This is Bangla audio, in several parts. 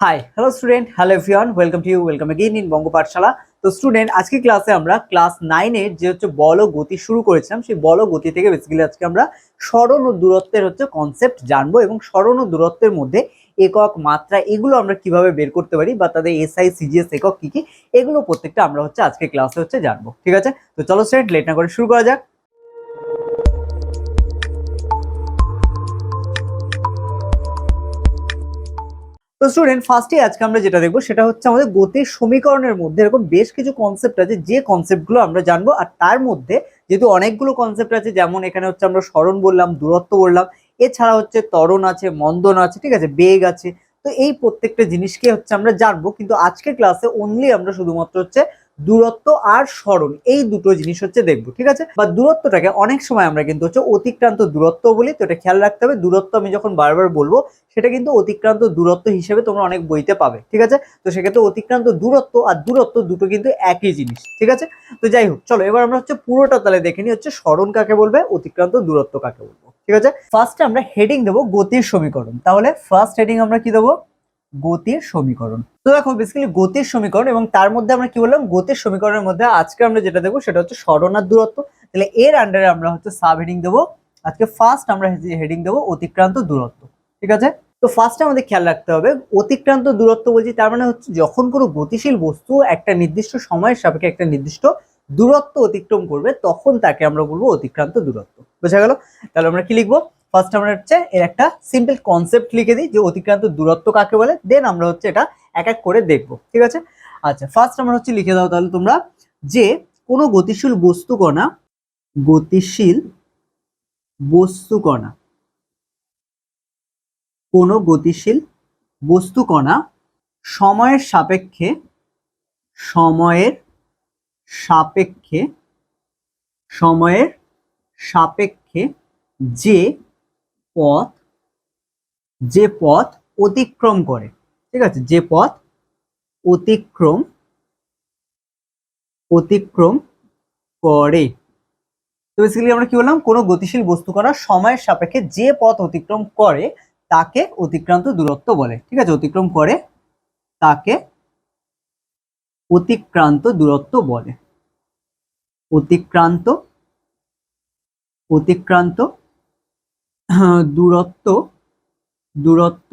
Hi hello student hello everyone welcome to you welcome again in Banga Pathshala তো স্টুডেন্ট আজকে ক্লাসে আমরা ক্লাস নাইনের যে হচ্ছে বল গতি শুরু করেছিলাম, সেই বল গতি থেকে বেসিক্যালি আজকে আমরা স্মরণ ও দূরত্বের হচ্ছে কনসেপ্ট জানব এবং স্মরণ ও দূরত্বের মধ্যে একক মাত্রা এগুলো আমরা কীভাবে বের করতে পারি বা তাদের এসআই সিজিএস একক কী কী, এগুলো প্রত্যেকটা আমরা হচ্ছে আজকে ক্লাসে হচ্ছে জানব, ঠিক আছে? তো চলো স্টুডেন্ট লেট না করে শুরু করা যাক। তো স্টুডেন্ট ফার্স্টে আজকে আমরা যেটা দেখব সেটা হচ্ছে আমাদের গতির সমীকরণের মধ্যে এরকম বেশ কিছু কনসেপ্ট আছে, যে কনসেপ্টগুলো আমরা জানব আর তার মধ্যে যেহেতু অনেকগুলো কনসেপ্ট আছে, যেমন এখানে হচ্ছে আমরা স্মরণ বললাম, দূরত্ব বললাম, এছাড়া হচ্ছে তরণ আছে, মন্দন আছে, ঠিক আছে, বেগ আছে। তো এই প্রত্যেকটা জিনিসকে হচ্ছে আমরা জানব, কিন্তু আজকের ক্লাসে অনলি আমরা শুধুমাত্র হচ্ছে দূরত্ব আর স্মরণ, এই দুটো জিনিস হচ্ছে দেখব, ঠিক আছে? বা দূরত্বটাকে অনেক সময় আমরা কিন্তু হচ্ছে অতিক্রান্ত দূরত্ব বলি, তো এটা খেয়াল রাখতে হবে। দূরত্ব আমি যখন বারবার বলব, সেটা কিন্তু অতিক্রান্ত দূরত্ব হিসেবে তোমরা অনেক বইতে পাবে, ঠিক আছে? তো সেক্ষেত্রে অতিক্রান্ত দূরত্ব আর দূরত্ব দুটো কিন্তু একই জিনিস, ঠিক আছে? তো যাই হোক, চলো, এবার আমরা হচ্ছে পুরোটা তাহলে দেখে নিই হচ্ছে স্মরণ কাকে বলবে, অতিক্রান্ত দূরত্ব কাকে বলব, ঠিক আছে? ফার্স্টে আমরা হেডিং দেবো গতির সমীকরণ, তাহলে ফার্স্ট হেডিং আমরা কি দেবো? গতির সমীকরণ। তো দেখো বেসিক্যালি গতির সমীকরণ এবং তার মধ্যে আমরা কি বললাম? গতির সমীকরণের মধ্যে আজকে আমরা যেটা দেবো সেটা হচ্ছে স্মরণ আর দূরত্ব। তাহলে এর আন্ডারে আমরা হচ্ছে সাব হেডিং দেবো। আজকে ফার্স্ট আমরা হেডিং দেবো, অতিক্রান্ত দূরত্ব। ঠিক আছে? তো ফার্স্টে আমাদের খেয়াল রাখতে হবে, অতিক্রান্ত দূরত্ব বলছি তার মানে হচ্ছে যখন কোনো গতিশীল বস্তু একটা নির্দিষ্ট সময়ের সাপেক্ষে একটা নির্দিষ্ট দূরত্ব অতিক্রম করবে, তখন তাকে আমরা বলব অতিক্রান্ত দূরত্ব। বোঝা গেল? তাহলে আমরা কি লিখব? ফার্স্ট আমরা হচ্ছে এর একটা সিম্পল কনসেপ্ট লিখে দিই যে অতিক্রান্ত দূরত্ব কাকে বলে? দেন আমরা হচ্ছে এটা এক এক করে দেখব, ঠিক আছে? আচ্ছা ফার্স্ট আমরা হচ্ছে লিখে দাও তাহলে তোমরা যে কোনো গতিশীল বস্তু কণা গতিশীল বস্তু কণা কোনো গতিশীল বস্তু কণা সময়ের সাপেক্ষে সময়ের সাপেক্ষে সময়ের সাপেক্ষে যে পথ, যে পথ অতিক্রম করে। ঠিক আছে? যে পথ অতিক্রম অতিক্রম করে। তো বেসিক্যালি আমরা কি বললাম? কোনো গতিশীল বস্তু কণা সময়ের সাপেক্ষে যে পথ অতিক্রম করে, তাকে অতিক্রান্ত দূরত্ব বলে। ঠিক আছে? অতিক্রম করে, তাকে অতিক্রান্ত দূরত্ব বলে। অতিক্রান্ত অতিক্রান্ত দূরত্ব দূরত্ব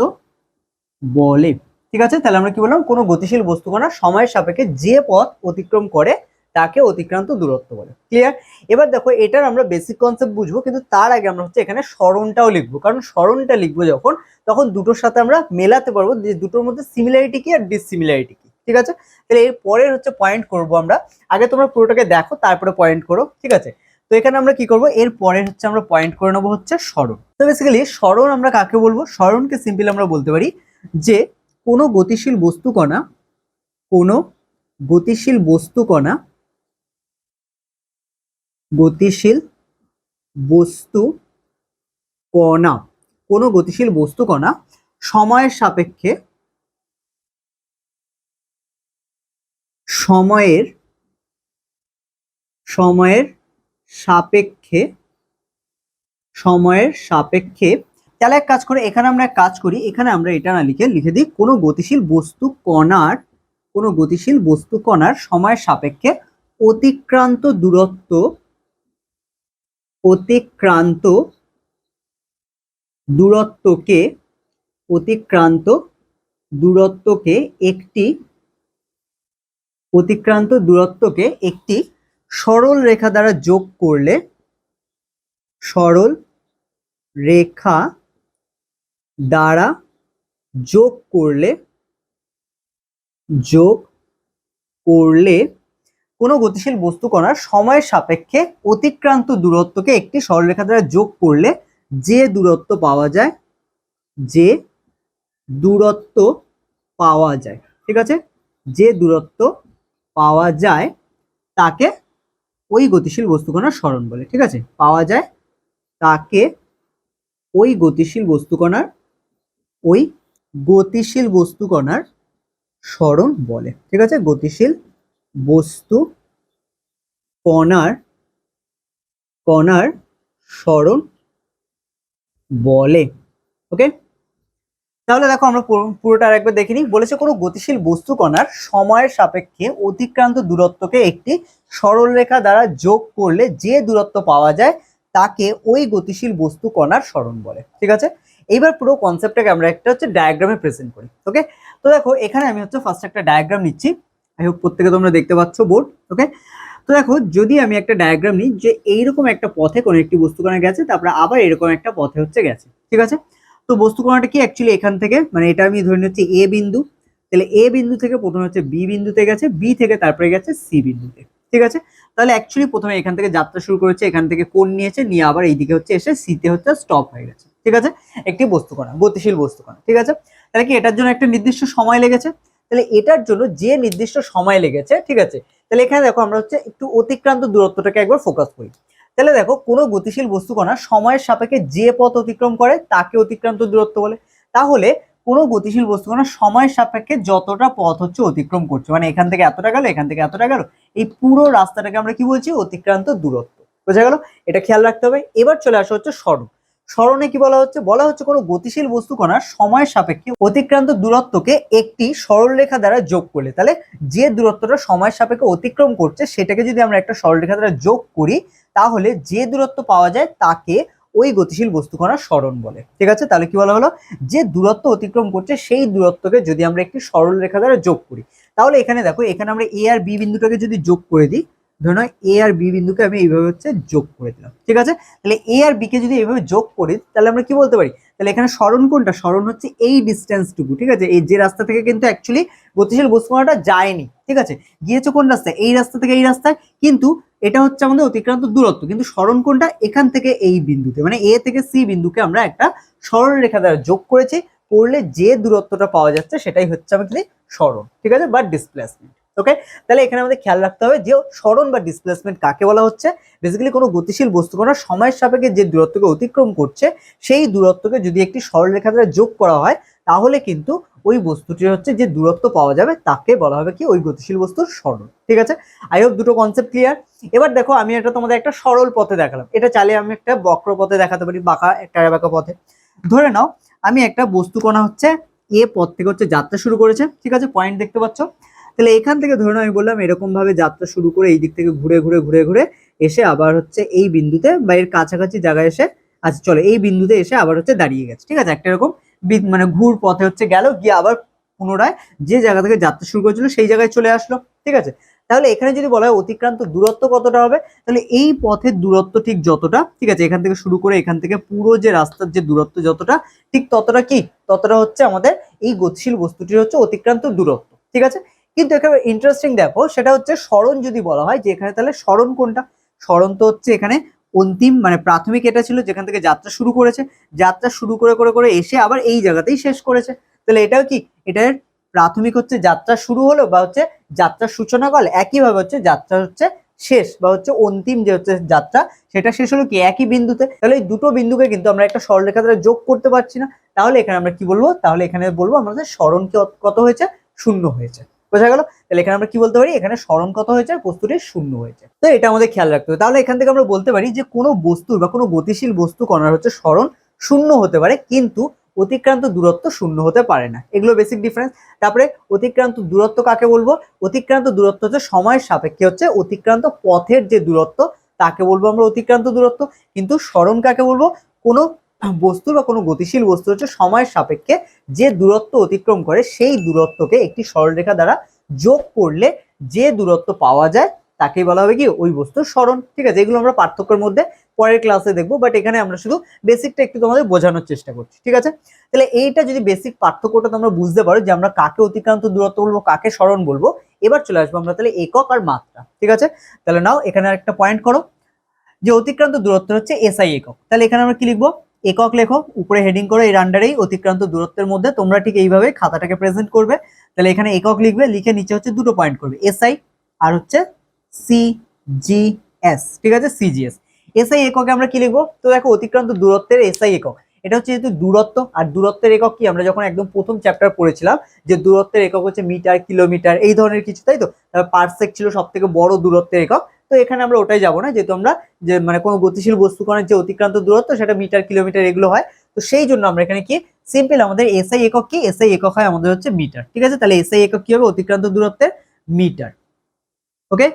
বলে। ঠিক আছে? তাহলে আমরা কি বললাম? কোনো গতিশীল বস্তু কণা সময়ের সাপেক্ষে যে পথ অতিক্রম করে, তাকে অতিক্রান্ত দূরত্ব বলে। ক্লিয়ার এবার দেখো, এটার আমরা বেসিক কনসেপ্ট বুঝব, কিন্তু তার আগে আমরা হচ্ছে এখানে স্মরণটাও লিখব। কারণ স্মরণটা লিখব যখন, তখন দুটোর সাথে আমরা মেলাতে পারব যে দুটোর মধ্যে সিমিলারিটি কি আর ডিসিমিলারিটি কি। ঠিক আছে? তাহলে এর পরের হচ্ছে পয়েন্ট করব আমরা। আগে তোমরা পুরোটাকে দেখো, তারপরে পয়েন্ট করো। ঠিক আছে? তো এখানে আমরা কি করব? এর পরে হচ্ছে আমরা পয়েন্ট করে নেব হচ্ছে স্মরণ। তো বেসিক্যালি স্মরণ আমরা কাকে বলব? স্মরণকে সিম্পল আমরা বলতে পারি যে, কোনো গতিশীল বস্তু কণা কোনো গতিশীল বস্তু কণা গতিশীল বস্তু কণা কোনো গতিশীল বস্তু কণা সময়ের সাপেক্ষে সময়ের সময়ের সাপেক্ষে সময়ের সাপেক্ষে। তাহলে এক কাজ করে, এখানে আমরা কাজ করি, এখানে আমরা এটা না লিখে লিখে দিই, কোনো গতিশীল বস্তু কণার, কোনো গতিশীল বস্তু কণার সময়ের সাপেক্ষে অতিক্রান্ত দূরত্ব, অতিক্রান্ত দূরত্বকে অতিক্রান্ত দূরত্বকে একটি, অতিক্রান্ত দূরত্বকে একটি সরল রেখা দ্বারা যোগ করলে, সরল রেখা দ্বারা যোগ করলে যোগ করলে কোনো গতিশীল বস্তু কণার সময়ের সাপেক্ষে অতিক্রান্ত দূরত্বকে একটি সরলরেখা দ্বারা যোগ করলে যে দূরত্ব পাওয়া যায়, যে দূরত্ব পাওয়া যায়, ঠিক আছে? যে দূরত্ব পাওয়া যায় তাকে ওই গতিশীল বস্তু কণার স্মরণ বলে, ঠিক আছে? পাওয়া যায় তাকে ওই গতিশীল বস্তুকণার, ওই গতিশীল বস্তুকণার স্মরণ বলে। ঠিক আছে? গতিশীল বস্তু কণার কণার স্মরণ বলে। ওকে তাহলে দেখো আমরা পুরো- পুরোটা আরেকবার দেখে নিই বলেছে কোনো গতিশীল বস্তু কণার সময়ের সাপেক্ষে অতিক্রান্ত দূরত্বকে একটি সরলরেখা দ্বারা যোগ করলে যে দূরত্ব পাওয়া যায় তাকে ওই গতিশীল বস্তু কণার স্মরণ বলে, ঠিক আছে? এইবার পুরো কনসেপ্টটাকে আমরা একটা হচ্ছে ডায়াগ্রামে প্রেজেন্ট করি ওকে তো দেখো, এখানে আমি হচ্ছে ফার্স্ট একটা ডায়াগ্রাম নিচ্ছি। আই হোপ প্রত্যেকে তোমরা দেখতে পাচ্ছ বোর্ড ওকে তো দেখো, যদি আমি একটা ডায়াগ্রাম নিই যে এইরকম একটা পথে কোনো একটি বস্তু কণা গেছে, তারপরে আবার এরকম একটা পথে হচ্ছে গেছে, ঠিক আছে? তো বস্তু কণাটা কি অ্যাকচুয়ালি এখান থেকে? মানে এটা আমি ধরে নিচ্ছি এ বিন্দু, তাহলে এ বিন্দু থেকে প্রথমে হচ্ছে বি বিন্দুতে গেছে বি থেকে তারপরে গেছে সি বিন্দুতে। ঠিক আছে? তাহলে অ্যাকচুয়ালি প্রথমে এখান থেকে যাত্রা শুরু করেছে, এখান থেকে কোণ নিয়েছে, নিয়ে আবার এইদিকে হচ্ছে এসে সিতে হচ্ছে স্টপ হয়ে গেছে, ঠিক আছে? একটি বস্তু কণা, গতিশীল বস্তু কণা, ঠিক আছে? তাহলে কি এটার জন্য একটা নির্দিষ্ট সময় লেগেছে? তাহলে এটার জন্য যে নির্দিষ্ট সময় লেগেছে, ঠিক আছে? তাহলে এখানে দেখো আমরা হচ্ছে একটু অতিক্রান্ত দূরত্বটাকে একবার ফোকাস করি। তাহলে দেখো কোনো গতিশীল বস্তু কণা সময়ের সাপেক্ষে যে পথ অতিক্রম করে, তাকে অতিক্রান্ত দূরত্ব বলে। তাহলে কোনো গতিশীল বস্তু কণা সময়ের সাপেক্ষে যতটা পথ হচ্ছে অতিক্রম করছে। মানে এখান থেকে এতটা গেল, এখান থেকে এতটা গেল, এই পুরো রাস্তাটাকে আমরা কি বলছি? অতিক্রান্ত দূরত্ব। বোঝা গেল? এটা খেয়াল রাখতে হবে। এবার চলে আসা হচ্ছে সরণ সরণে কি বলা হচ্ছে? বলা হচ্ছে কোনো গতিশীল বস্তু কণার সময়ের সাপেক্ষে অতিক্রান্ত দূরত্বকে একটি সরলরেখা দ্বারা যোগ করলে। তাহলে যে দূরত্বটা সময়ের সাপেক্ষে অতিক্রম করছে, সেটাকে যদি আমরা একটা সরলরেখা দ্বারা যোগ করি, তাহলে যে দূরত্ব পাওয়া যায়, তাকে ওই গতিশীল বস্তু কণার সরণ বলে। ঠিক আছে? তাহলে কি বলা হলো? যে দূরত্ব অতিক্রম করছে, সেই দূরত্বকে যদি আমরা একটি সরল রেখা দ্বারা যোগ করি। তাহলে এখানে দেখো, এখানে আমরা এ আর বি বিন্দুটাকে যদি যোগ করে দিই ধরে নাও এ আর বি বিন্দুকে আমি এইভাবে হচ্ছে যোগ করে দিলাম, ঠিক আছে? তাহলে এ আর বি কে যদি এইভাবে যোগ করি, তাহলে আমরা কি বলতে পারি? তাহলে এখানে সরণ কোনটা? সরণ হচ্ছে এই ডিস্টেন্সটুকু ঠিক আছে? এই যে রাস্তা থেকে কিন্তু অ্যাকচুয়ালি গতিশীল বস্তুকণাটা যায়নি, ঠিক আছে? গিয়েছে কোন রাস্তায়? এই রাস্তা থেকে এই রাস্তায়, কিন্তু এটা হচ্ছে আমাদের অতিক্রান্ত দূরত্ব, কিন্তু সরণ কোনটা? এখান থেকে এই বিন্দুতে মানে এ থেকে সি বিন্দুকে আমরা একটা সরল রেখা দ্বারা যোগ করেছি করলে যে দূরত্বটা পাওয়া যাচ্ছে, সেটাই হচ্ছে আমাদের সরণ ঠিক আছে? বা ডিসপ্লেসমেন্ট ওকে তাহলে এখানে আমাদের খেয়াল রাখতে হবে যে সরণ বা ডিসপ্লেসমেন্ট কাকে বলা হচ্ছে? বেসিক্যালি কোনো গতিশীল বস্তু, কোনো সময়ের সাপেক্ষে যে দূরত্বকে অতিক্রম করছে, সেই দূরত্বকে যদি একটি সরলরেখা দ্বারা যোগ করা হয়, তাহলে কিন্তু ওই বস্তুটির হচ্ছে যে দূরত্ব পাওয়া যাবে, তাকে বলা হবে কি? ওই গতিশীল বস্তুর সরণ ঠিক আছে? আই হোপ দুটো কনসেপ্ট ক্লিয়ার এবার দেখো, আমি এটা তোমাদের একটা সরল পথে দেখালাম। এটা চাইলে আমি একটা বক্র পথে দেখাতে পারি, বাঁকা একটা বাঁকা পথে। ধরে নাও, আমি একটা বস্তু কণা হচ্ছে এ পথ থেকে হচ্ছে যাত্রা শুরু করেছে। ঠিক আছে? পয়েন্ট দেখতে পাচ্ছ? তাহলে এখান থেকে ধরে আমি বললাম এরকম ভাবে যাত্রা শুরু করে এই দিক থেকে ঘুরে ঘুরে ঘুরে ঘুরে এসে আবার হচ্ছে এই বিন্দুতে বা এর কাছাকাছি জায়গায় এসে আচ্ছা চলো এই বিন্দুতে এসে আবার হচ্ছে দাঁড়িয়ে গেছে। ঠিক আছে? একটা এরকম মানে ঘুর পথে হচ্ছে গেল, গিয়ে আবার পুনরায় যে জায়গা থেকে যাত্রা শুরু করেছিল সেই জায়গায় চলে আসলো। ঠিক আছে? তাহলে এখানে যদি বলা হয় অতিক্রান্ত দূরত্ব কতটা হবে? তাহলে এই পথের দূরত্ব ঠিক যতটা, ঠিক আছে? এখান থেকে শুরু করে এখান থেকে পুরো যে রাস্তার যে দূরত্ব যতটা, ঠিক ততটা কি? ততটা হচ্ছে আমাদের এই গতিশীল বস্তুটির হচ্ছে অতিক্রান্ত দূরত্ব। ঠিক আছে? কিন্তু এখানে ইন্টারেস্টিং দেখো, সেটা হচ্ছে স্মরণ যদি বলা হয়, যে এখানে তাহলে স্মরণ কোনটা? স্মরণ তো হচ্ছে এখানে অন্তিম মানে প্রাথমিক এটা ছিল যেখান থেকে যাত্রা শুরু করেছে। যাত্রা শুরু করে করে করে এসে আবার এই জায়গাতেই শেষ করেছে। তাহলে এটাও কি? এটার প্রাথমিক হচ্ছে যাত্রা শুরু হলো বা হচ্ছে যাত্রার সূচনা কল, একইভাবে হচ্ছে যাত্রা হচ্ছে শেষ বা হচ্ছে অন্তিম যে হচ্ছে যাত্রা, সেটা শেষ হলো কি? একই বিন্দুতে। তাহলে এই দুটো বিন্দুকে কিন্তু আমরা একটা সরলরেখা দ্বারা যোগ করতে পারছি না। তাহলে এখানে আমরা কি বলব? তাহলে এখানে বলব আমাদের স্মরণ কত হয়েছে? শূন্য হয়েছে। বোঝা গেল? তাহলে এখানে আমরা কি বলতে পারি? এখানে স্মরণ কত হয়েছে? বস্তুটি শূন্য হয়েছে। তো এটা আমাদের খেয়াল রাখতে হবে। তাহলে এখান থেকে আমরা বলতে পারি যে কোনো বস্তুর বা কোনো গতিশীল বস্তু কণার হচ্ছে স্মরণ শূন্য হতে পারে, কিন্তু অতিক্রান্ত দূরত্ব শূন্য হতে পারে না। এগুলো বেসিক ডিফারেন্স তারপরে অতিক্রান্ত দূরত্ব কাকে বলব? অতিক্রান্ত দূরত্ব হচ্ছে সময়ের সাপেক্ষে হচ্ছে অতিক্রান্ত পথের যে দূরত্ব, তাকে বলব আমরা অতিক্রান্ত দূরত্ব। কিন্তু স্মরণ কাকে বলব? কোনো বস্তু বা কোনো গতিশীল বস্তু হচ্ছে সময়ের সাপেক্ষে যে দূরত্ব অতিক্রম করে সেই দূরত্বকে একটি সরলরেখা দ্বারা যোগ করলে যে দূরত্ব পাওয়া যায় তাকেই বলা হবে কি? ওই বস্তুর স্মরণ। ঠিক আছে? এগুলো আমরা পার্থক্যের মধ্যে পরের ক্লাসে দেখব বাট এখানে আমরা শুধু বেসিকটা একটু তোমাদের বোঝানোর চেষ্টা করছি। ঠিক আছে? তাহলে এইটা যদি বেসিক পার্থক্যটা তোমরা বুঝতে পারো যে আমরা কাকে অতিক্রান্ত দূরত্ব বলব, কাকে স্মরণ বলব, এবার চলে আসব আমরা তাহলে একক আর মাত্রা। ঠিক আছে? তাহলে নাও এখানে একটা পয়েন্ট করো। যে অতিক্রান্ত দূরত্ব হচ্ছে এসআই একক। তাহলে এখানে আমরা কি লিখব? একক লেখো, উপরে হেডিং করে এর আন্ডারেই অতিক্রান্ত দূরত্বের মধ্যে তোমরা ঠিক এইভাবে খাতাটাকে প্রেজেন্ট করবে। তাহলে এখানে একক লিখবে, লিখে নিচে হচ্ছে দুটো পয়েন্ট করবে এসআই আর হচ্ছে সি জি এস ঠিক আছে? সিজিএস এসআই এককে আমরা কি লিখব? তো দেখো অতিক্রান্ত দূরত্বের এসআই একক। এটা হচ্ছে যেহেতু দূরত্ব, আর দূরত্বের একক কি? আমরা যখন একদম প্রথম চ্যাপ্টার পড়েছিলাম, যে দূরত্বের একক হচ্ছে মিটার কিলোমিটার এই ধরনের কিছু, তাই তো? তারপর পার্সেক ছিল সব থেকে বড় দূরত্বের একক। তো এখানে আমরা ওটাই যাব না, যেহেতু আমরা যে মানে কোনো গতিশীল বস্তু কণার যে অতিক্রান্ত দূরত্ব সেটা মিটার, কিলোমিটার এগুলো হয়। তো সেই জন্য আমরা এখানে কি সিম্পল আমাদের এসআই একক কি? এসআই একক হয় আমাদের হচ্ছে মিটার। ঠিক আছে? তাহলে এসআই একক কি হবে? অতিক্রান্ত দূরত্বের মিটার। ওকে?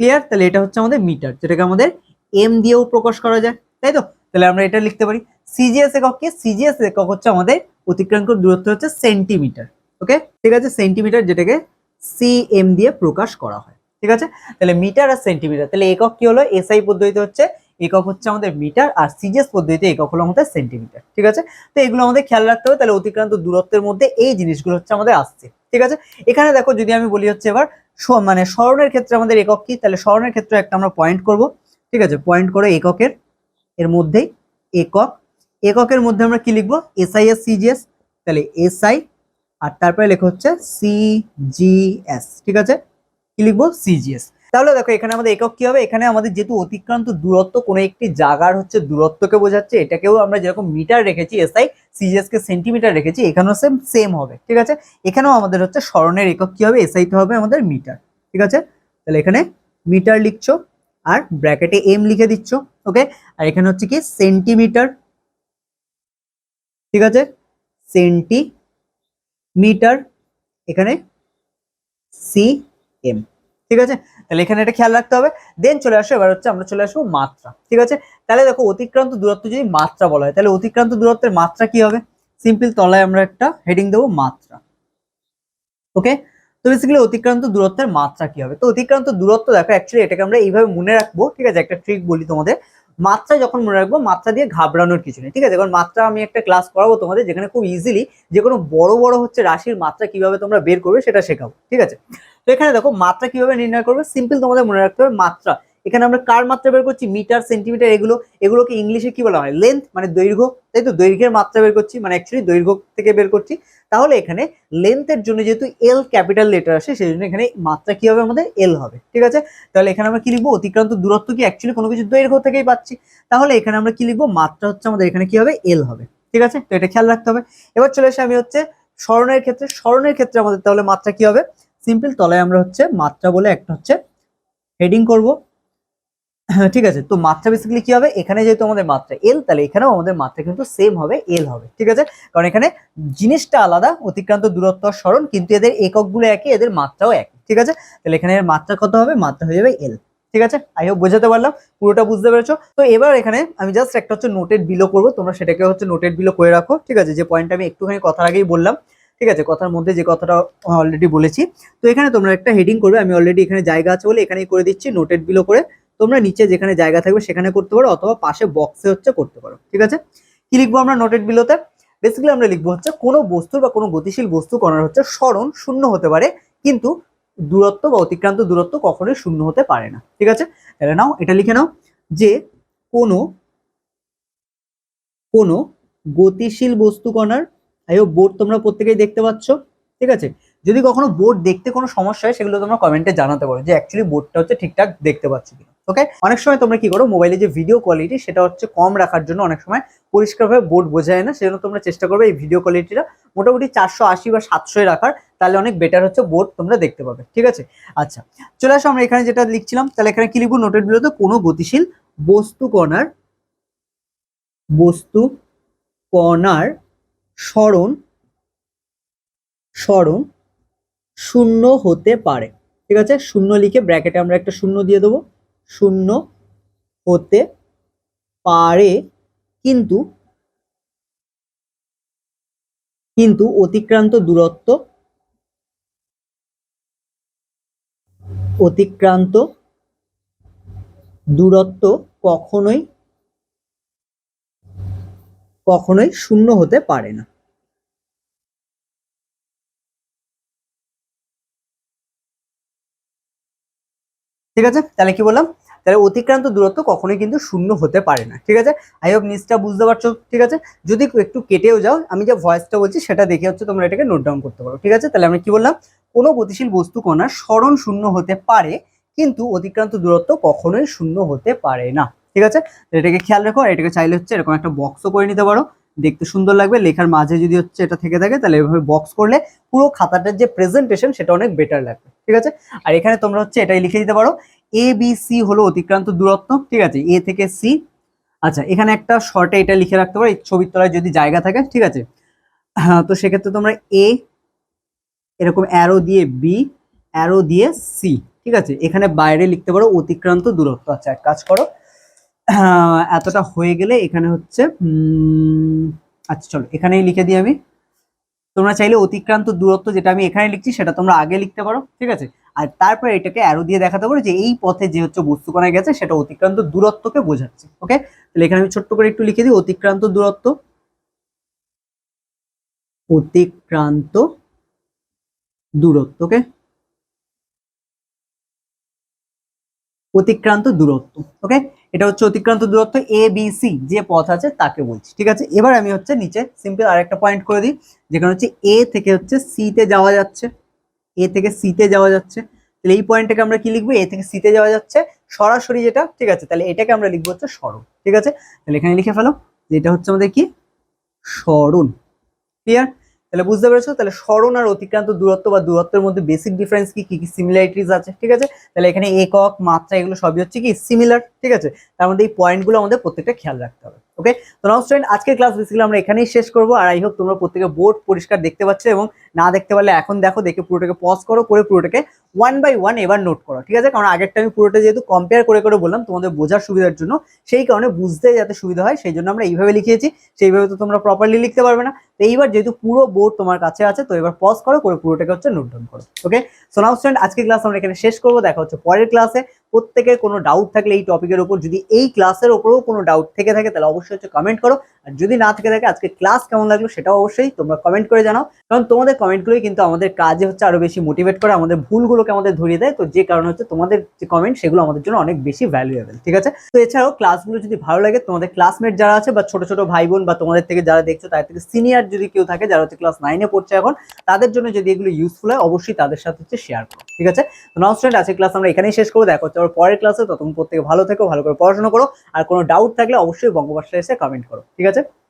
ক্লিয়ার তাহলে এটা হচ্ছে আমাদের মিটার, যেটাকে আমাদের এম দিয়েও প্রকাশ করা যায়। তাই তো? তাহলে আমরা এটা লিখতে পারি। সিজিএস একক কি? সিজিএস একক হচ্ছে আমাদের অতিক্রান্ত দূরত্ব হচ্ছে সেন্টিমিটার ওকে? ঠিক আছে? সেন্টিমিটার যেটাকে সি এম দিয়ে প্রকাশ করা হয়। ঠিক আছে? তাহলে মিটার আর সেন্টিমিটার, তাহলে একক কি হলো? এসআই পদ্ধতিতে হচ্ছে, একক হচ্ছে আমাদের মিটার আর সিজিএস পদ্ধতিতে একক হলো আমাদের সেন্টিমিটার, ঠিক আছে? তো এগুলো আমাদের খেয়াল রাখতে হবে, তাহলে অতিক্রান্ত দূরত্বের মধ্যে এই জিনিসগুলো হচ্ছে আমাদের আসছে, ঠিক আছে? এখানে দেখো যদি আমি বলি হচ্ছে এবার মানে স্মরণের ক্ষেত্রে আমাদের একক কি? তাহলে স্মরণের ক্ষেত্রে একটা আমরা পয়েন্ট করব, ঠিক আছে? পয়েন্ট করে এককের, এর মধ্যেই একক, এককের মধ্যে আমরা কি লিখব? এসআই এস সিজিএস তাহলে এসআই আর তারপরে লেখা হচ্ছে সিজিএস ঠিক আছে? কি লিখব? সিজিএস তাহলে দেখো, এখানে আমাদের একক কি হবে? এখানে আমাদের যেহেতু অতিক্রান্ত দূরত্ব, কোনো একটি জায়গার হচ্ছে দূরত্বকে বোঝাচ্ছে, এটাকেও আমরা যেরকম মিটার রেখেছি, এসআই সিজিএস কে সেন্টিমিটার রেখেছি, এখানেও সেম সেম হবে, ঠিক আছে? এখানেও আমাদের হচ্ছে স্মরণের একক কি হবে? এসআই তে হবে আমাদের মিটার, ঠিক আছে? তাহলে এখানে মিটার লিখছো, আর ব্র্যাকেটে এম লিখে দিচ্ছ, ওকে? আর এখানে হচ্ছে কি সেন্টিমিটার, ঠিক আছে? সেন্টি মিটার এখানে সি এম ঠিক আছে? তাহলে এখানে এটা খেয়াল রাখতে হবে। দেন চলে আসো, এবার হচ্ছে আমরা চলে আসব মাত্রা, ঠিক আছে? তাহলে দেখো অতিক্রান্ত দূরত্ব যদি মাত্রা বলা হয়, তাহলে অতিক্রান্ত দূরত্বের মাত্রা কি হবে? সিম্পল তলায় আমরা একটা হেডিং দেবো, মাত্রা ওকে তো বেসিক্যালি অতিক্রান্ত দূরত্বের মাত্রা কি হবে? তো অতিক্রান্ত দূরত্ব দেখো অ্যাকচুয়ালি এটাকে আমরা এইভাবে মনে রাখব, ঠিক আছে? একটা ট্রিক বলি তোমাদের। মাত্রা যখন মনে রাখব, মাত্রা দিয়ে ঘাবড়ানোর কিছু নেই, ঠিক আছে? কারণ মাত্রা আমি একটা ক্লাস করাবো তোমাদের, যেখানে খুব ইজিলি যে কোনো বড় বড় হচ্ছে রাশির মাত্রা কীভাবে তোমরা বের করবে সেটা শেখাবো, ঠিক আছে? তো এখানে দেখো মাত্রা কীভাবে নির্ণয় করবে? সিম্পল তোমাদের মনে রাখতে হবে মাত্রা। এখানে আমরা কার মাত্রা বের করছি? মিটার, সেন্টিমিটার এগুলো, এগুলোকে ইংলিশে কি বলা হয়? লেন্থ মানে দৈর্ঘ্য। তাই তো? দৈর্ঘ্যের মাত্রা বের করছি মানে অ্যাকচুয়ালি দৈর্ঘ্য থেকে বের করছি। তাহলে এখানে লেন্থের জন্য যেহেতু এল ক্যাপিটাল লেটার আসে, সেই জন্য এখানে মাত্রা কি হবে আমাদের? এল হবে। ঠিক আছে? তাহলে এখানে আমরা কি লিখব? অতিক্রান্ত দূরত্ব কি অ্যাকচুয়ালি কোনো কিছু দৈর্ঘ্য থেকেই পাচ্ছি? তাহলে এখানে আমরা কি লিখব? মাত্রা হচ্ছে আমাদের এখানে কি হবে? এল হবে। ঠিক আছে? তো এটা খেয়াল রাখতে হবে। এবার চলে আসে আমি হচ্ছে স্মরণের ক্ষেত্রে। স্মরণের ক্ষেত্রে আমাদের তাহলে মাত্রা কি হবে? সিম্পল তলায় আমরা হচ্ছে মাত্রা বলে একটা হচ্ছে হেডিং করব। হ্যাঁ ঠিক আছে। তো মাত্রা বেসিক্যালি কি হবে? এখানে যেহেতু আমাদের মাত্রা এল তাহলে এখানেও আমাদের মাত্রা কিন্তু সেম হবে এল হবে। ঠিক আছে? কারণ এখানে জিনিসটা আলাদা, অতিক্রান্ত দূরত্ব স্মরণ কিন্তু এদের এককগুলো একই, এদের মাত্রাও একই। ঠিক আছে? তাহলে এখানে মাত্রা কত হবে? মাত্রা হয়ে যাবে এল ঠিক আছে? আই হোপ বোঝাতে পারলাম, পুরোটা বুঝতে পেরেছ? তো এবার এখানে আমি জাস্ট একটা হচ্ছে নোটেড বিলো করব, তোমরা সেটাকে হচ্ছে নোটেড বিলো করে রাখো। ঠিক আছে? যে পয়েন্ট আমি একটুখানি কথার আগেই বললাম ঠিক আছে, কথার মধ্যে যে কথাটা অলরেডি বলেছি। তো এখানে তোমরা একটা হেডিং করবে, আমি অলরেডি এখানে জায়গা আছে বলে এখানেই করে দিচ্ছি নোটেড বিলো করে তোমরা নিচে যেখানে জায়গা থাকবে সেখানে করতে পারো, অথবা পাশে বক্সে হচ্ছে করতে পারো, ঠিক আছে? কি লিখব আমরা নোটেড বিলোতে বেসিক্যালি আমরা লিখব হচ্ছে, কোনো বস্তুর বা কোনো গতিশীল বস্তু কণার হচ্ছে স্মরণ শূন্য হতে পারে, কিন্তু দূরত্ব বা অতিক্রান্ত দূরত্ব কখনোই শূন্য হতে পারে না, ঠিক আছে? তাহলে নাও, এটা লিখে নাও যে কোনো কোনো গতিশীল বস্তু কণার আইও বোর্ড তোমরা প্রত্যেকেই দেখতে পাচ্ছ, ঠিক আছে? যদি কখনো বোর্ড দেখতে কোনো সমস্যা হয়, সেগুলো তোমরা কমেন্টে জানাতে পারো যে অ্যাকচুয়ালি বোর্ডটা হচ্ছে ঠিকঠাক দেখতে পাচ্ছ কিনা ওকে অনেক সময় তোমরা কি করো মোবাইলে যে ভিডিও কোয়ালিটি সেটা হচ্ছে কম রাখার জন্য অনেক সময় পরিষ্কারভাবে বোর্ড বোঝায় না, সেজন্য তোমরা চেষ্টা করবে এই ভিডিও কোয়ালিটিটা মোটামুটি চারশো আশি বা সাতশোয় রাখার, তাহলে অনেক বেটার হচ্ছে বোর্ড তোমরা দেখতে পাবে, ঠিক আছে? আচ্ছা চলে আসো আমরা এখানে যেটা লিখছিলাম, তাহলে এখানে কি লিখব? নোটের বিরুদ্ধে কোনো গতিশীল বস্তু কণার বস্তু কণার স্মরণ স্মরণ শূন্য হতে পারে। ঠিক আছে? শূন্য লিখে ব্র্যাকেটে আমরা একটা শূন্য দিয়ে দেবো। শূন্য হতে পারে, কিন্তু কিন্তু অতিক্রান্ত দূরত্ব অতিক্রান্ত দূরত্ব কখনোই কখনোই শূন্য হতে পারে না। ঠিক আছে? তাহলে কি বললাম? তাহলে অতিক্রান্ত দূরত্ব কখনোই কিন্তু শূন্য হতে পারে না। ঠিক আছে? আই হোপ নিচটা বুঝতে পারছ। ঠিক আছে? যদি একটু কেটেও যাও, আমি যে ভয়েসটা বলছি, সেটা দেখে হচ্ছে তোমরা এটাকে নোট ডাউন করতে পারো। ঠিক আছে? তাহলে আমরা কি বললাম? কোনো গতিশীল বস্তু কণার স্মরণ শূন্য হতে পারে, কিন্তু অতিক্রান্ত দূরত্ব কখনোই শূন্য হতে পারে না। ঠিক আছে? এটাকে খেয়াল রাখো, আর এটাকে চাইলে হচ্ছে এরকম একটা বক্সও করে নিতে পারো। দেখতে সুন্দর লাগবে। লেখার মাঝে যদি হচ্ছে এটা থেকে থাকে, তাহলে এভাবে বক্স করলে পুরো খাতাটার যে প্রেজেন্টেশন সেটা অনেক বেটার লাগবে। ঠিক আছে? আর এখানে তোমরা হচ্ছে এটাই লিখে দিতে পারো। এ বি সি হলো অতিক্রান্ত দূরত্ব। ঠিক আছে? এ থেকে সি আচ্ছা এখানে একটা শর্টে এটা লিখে রাখতে পারো। এই ছবির তলায় যদি জায়গা থাকে, ঠিক আছে? হ্যাঁ তো সেক্ষেত্রে তোমরা এ এরকম অ্যারো দিয়ে বি অ্যারো দিয়ে সি ঠিক আছে? এখানে বাইরে লিখতে পারো অতিক্রান্ত দূরত্ব। আচ্ছা এক কাজ করো। এতটা হয়ে গেলে এখানে হচ্ছে আচ্ছা চলো, এখানেই লিখে দিই আমি। তোমরা চাইলে অতিক্রান্ত দূরত্ব যেটা আমি এখানে লিখছি, সেটা তোমরা আগে লিখতে পারো, ঠিক আছে? আর তারপরে এটাকে অ্যারো দিয়ে দেখাতে পারো যে এই পথে যে হচ্ছে বস্তুকণা গেছে, সেটা অতিক্রান্ত দূরত্বকে বোঝাচ্ছে ওকে তাহলে এখানে আমি ছোট্ট করে একটু লিখে দিই, অতিক্রান্ত দূরত্ব। অতিক্রান্ত দূরত্ব ওকে অতিক্রান্ত দূরত্ব ওকে এটা হচ্ছে অতিক্রান্ত দূরত্ব এ বি সি যে পথ আছে তাকে বলছি, ঠিক আছে? এবার আমি হচ্ছে নিচে সিম্পল আরেকটা পয়েন্ট করে দিই, যেখানে হচ্ছে এ থেকে হচ্ছে সি তে যাওয়া যাচ্ছে এ থেকে সি তে যাওয়া যাচ্ছে। তাহলে এই পয়েন্টটাকে আমরা কি লিখব? এ থেকে সি তে যাওয়া যাচ্ছে, সরাসরি যেটা, ঠিক আছে? তাহলে এটাকে আমরা লিখব হচ্ছে সরণ, ঠিক আছে? তাহলে এখানে লিখে ফেলো এটা হচ্ছে আমাদের কি? সরণ ক্লিয়ার তাহলে বুঝতে পেরেছ? তাহলে সরণ আর অতিক্রান্ত দূরত্ব বা দূরত্বের মধ্যে বেসিক ডিফারেন্স কি? কি কি সিমিলারিটিস আছে? ঠিক আছে? তাহলে এখানে একক, মাত্রা, এগুলো সবই হচ্ছে কি সিমিলার ঠিক আছে? তার মধ্যে এই পয়েন্টগুলো আমাদের প্রত্যেকটা খেয়াল রাখতে হবে। ওকে তো নাও স্টুডেন্ট আজকের ক্লাস বেসিক্যালি আমরা এখানেই শেষ করব। আর আই হোপ তোমরা প্রত্যেকে বোর্ড পরিষ্কার দেখতে পাচ্ছ এবং না দেখতে পারলে এখন দেখো, দেখে পুরোটাকে পজ করো, করে পুরোটাকে ওয়ান বাই ওয়ান এবার নোট করো, ঠিক আছে? কারণ আগেরটা আমি পুরোটা যেহেতু কম্পেয়ার করে করে বললাম, তোমাদের বোঝার সুবিধার জন্য। সেই কারণে বুঝতে যাতে সুবিধা হয়, সেই জন্য আমরা এইভাবে লিখিয়েছি। সেইভাবে তো তোমরা প্রপারলি লিখতে পারবে না। তো এইবার যেহেতু পুরো বোর্ড তোমার কাছে আছে, তো এবার পজ করো, করে পুরোটাকে হচ্ছে নোট ডাউন করো ওকে সো নাও স্টুডেন্ট আজকের ক্লাস আমরা এখানে শেষ করব। দেখা হচ্ছে পরের ক্লাসে প্রত্যেকের কোনো ডাউট থাকলে এই টপিকের ওপর যদি এই ক্লাসের ওপরেও কোনো ডাউট থেকে থাকে, তাহলে অবশ্যই হচ্ছে কমেন্ট করো। আর যদি না থেকে থাকে, আজকে ক্লাস কেমন লাগল সেটাও অবশ্যই তোমরা কমেন্ট করে জানাও। কারণ তোমাদের কমেন্টগুলোই কিন্তু আমাদের কাজে হচ্ছে আরও বেশি মোটিভেট করে, আমাদের ভুলগুলোকে আমাদের ধরিয়ে দেয়। তো যে কারণে হচ্ছে তোমাদের যে কমেন্ট সেগুলো আমাদের জন্য অনেক বেশি ভ্যালুয়েবল ঠিক আছে? তো এছাড়াও ক্লাসগুলো যদি ভালো লাগে, তোমাদের ক্লাসমেট যারা আছে বা ছোট ছোট ভাই বোন বা তোমাদের থেকে যারা দেখছ, তাদের থেকে সিনিয়র যদি কেউ থাকে, যারা হচ্ছে ক্লাস নাইনে পড়ছে এখন, তাদের জন্য যদি এগুলো ইউজফুল হয়, অবশ্যই তাদের সাথে হচ্ছে শেয়ার করো, ঠিক আছে? তো নাও স্টুডেন্ট আজকের ক্লাস আমরা এখানেই শেষ করব। দেখা আবার পরের ক্লাসে ততক্ষণ প্রত্যেকে ভালো থেকো, ভালো করে পড়াশোনা করো। আর কোনো ডাউট থাকলে অবশ্যই বঙ্গভাষায় এসে কমেন্ট করো, ঠিক আছে?